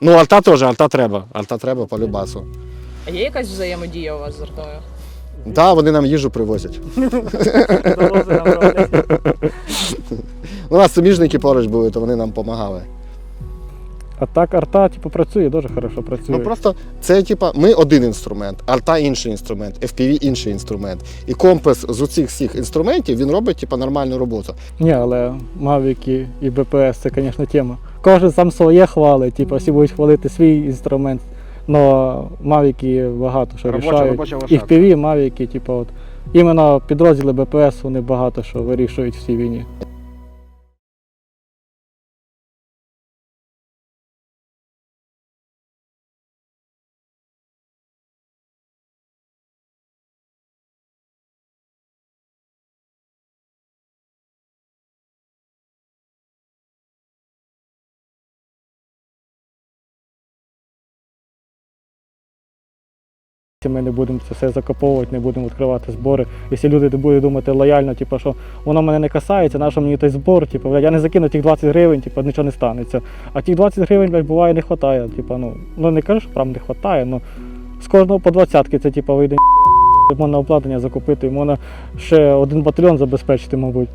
Ну, альта теж, альта треба. Альта треба по любасу. А є якась взаємодія у вас з артою? Так, да, вони нам їжу привозять. Завози нам роблять. У нас суміжники поруч були, то вони нам допомагали. А так арта, типу, працює, дуже хорошо працює. Ну просто це типа ми один інструмент, арта інший інструмент, FPV інший інструмент. І компас з усіх всіх інструментів він робить типа нормальну роботу. Ні, але Мавіки і БПС це, звісно, тема. Кожен сам своє хвалить, типу, всі будуть хвалити свій інструмент. Но Мавіки багато що Робоча- рішають. робоча І ПВ Мавіки, типу, от. Іменно підрозділи БПС вони багато що вирішують в цій війні. Ми не будемо це все закуповувати, не будемо відкривати збори. Якщо люди будуть думати лояльно, типу, що воно мене не касається, на мені той збор, типу, я не закину тих 20 гривень, типу, нічого не станеться. А тих 20 гривень, блядь, буває, не вистачає. Типу, ну, ну не кажу, що прям не вистачає, ну з кожного по 20 це типу, вийде можна обладнання закупити, можна ще один батальйон забезпечити, мабуть.